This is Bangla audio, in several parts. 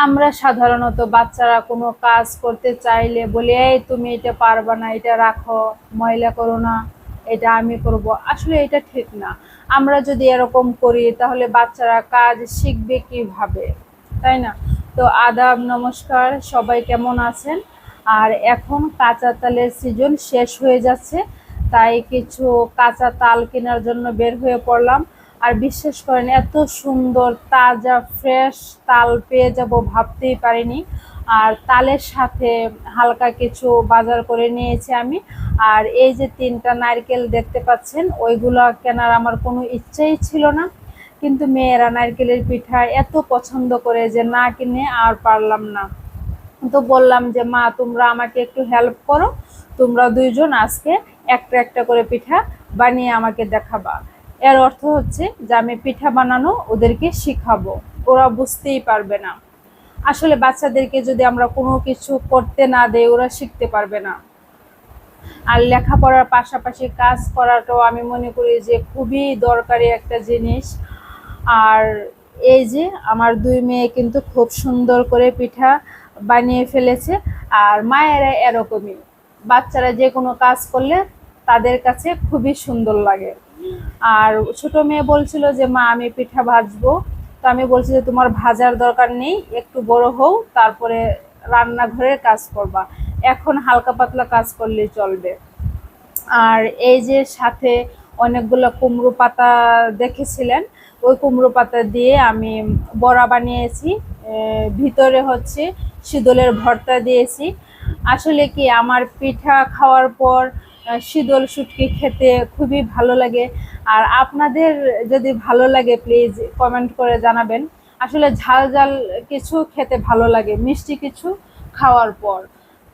আমরা সাধারণত বাচ্চারা কোনো কাজ করতে চাইলে বলি, এই তুমি এটা পারবা না, এটা রাখো, ময়লা করো না, এটা আমি করব। আসলে এটা ঠিক না। আমরা যদি এরকম করি, তাহলে বাচ্চারা কাজ শিখবে কীভাবে? তাই না? তো আদাব, নমস্কার, সবাই কেমন আছেন? আর এখন কাঁচা তালের সিজন শেষ হয়ে যাচ্ছে, তাই কিছু কাঁচা তাল কেনার জন্য বের হয়ে পড়লাম। আর বিশ্বাস করেন, এত সুন্দর, তাজা ফ্রেশ তাল পেয়ে যাব ভাবতেই পারিনি। আর তালের সাথে হালকা কিছু বাজার করে নিয়েছি আমি। আর এই যে তিনটা নারকেল দেখতে পাচ্ছেন, ওইগুলো কেনার আমার কোনো ইচ্ছেই ছিল না। কিন্তু মেয়েরা নারকেলের পিঠা এত পছন্দ করে যে না কিনে আর পারলাম না। তো বললাম যে, মা, তোমরা আমাকে একটু হেল্প করো। তোমরা দুইজন আজকে একটা একটা করে পিঠা বানিয়ে আমাকে দেখাবা। এর অর্থ হচ্ছে যে আমি পিঠা বানানো ওদেরকে শিখাবো। ওরা বুঝতেই পারবে না। আসলে বাচ্চাদেরকে যদি আমরা কোনো কিছু করতে না দেই, ওরা শিখতে পারবে না। আর লেখাপড়ার পাশাপাশি কাজ করাটাও আমি মনে করি যে খুবই দরকারি একটা জিনিস। আর এই যে আমার দুই মেয়ে কিন্তু খুব সুন্দর করে পিঠা বানিয়ে ফেলেছে, আর মায়েরা এরকমই। বাচ্চারা যে কোনো কাজ করলে তাদের কাছে খুবই সুন্দর লাগে। আর ছোট মেয়ে বলছিল যে, মা, আমি পিঠা ভাজবো। তো আমি বলছি যে, তোমার ভাজার দরকার নেই, একটু বড় হও, তারপরে রান্নাঘরের কাজ করবা। এখন হালকা পাতলা কাজ করলেই চলবে। আর এই যে সাথে অনেকগুলো কুমড়ো পাতা দেখেছিলেন, ওই কুমড়ো পাতা দিয়ে আমি বড়া বানিয়েছি। ভিতরে হচ্ছে শীতলের ভর্তা দিয়েছি। আসলে কি, আমার পিঠা খাওয়ার পর শীতল শুটকি খেতে খুবই ভালো লাগে। আর আপনাদের যদি ভালো লাগে প্লিজ কমেন্ট করে জানাবেন। আসলে ঝাল ঝাল কিছু খেতে ভালো লাগে, মিষ্টি কিছু খাওয়ার পর।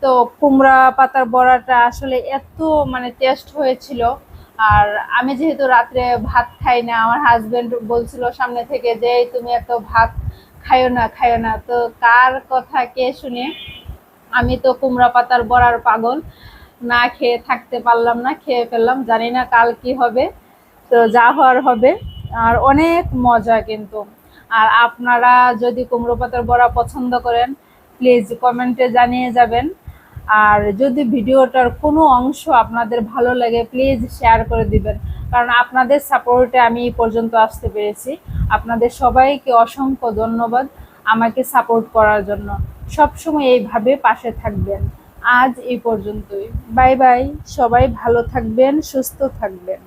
তো কুমড়া পাতার বড়াটা আসলে এত মানে টেস্ট হয়েছিল। আর আমি যেহেতু রাত্রে ভাত খাই না, আমার হাজব্যান্ড বলছিল সামনে থেকে যে তুমি এত ভাত খাইও না খাইও না। তো কার কথা কে শুনে, আমি তো কুমড়া পাতার বড়ার পাগল। না খেয়ে থাকতে পারলাম না, খেয়ে ফেললাম, জানি না কাল কি হবে। তো যা হওয়ার হবে। আর অনেক মজা কিন্তু। আর আপনারা যদি কুমড়ো পাতার বড়া পছন্দ করেন প্লিজ কমেন্টে জানিয়ে যাবেন। আর যদি ভিডিওটার কোনো অংশ আপনাদের ভালো লাগে প্লিজ শেয়ার করে দিবেন। কারণ আপনাদের সাপোর্টে আমি এই পর্যন্ত আসতে পেরেছি। আপনাদের সবাইকে অসংখ্য ধন্যবাদ আমাকে সাপোর্ট করার জন্য। সবসময় এইভাবে পাশে থাকবেন। আজ এই পর্যন্তই। বাই বাই সবাই ভালো থাকবেন সুস্থ থাকবেন।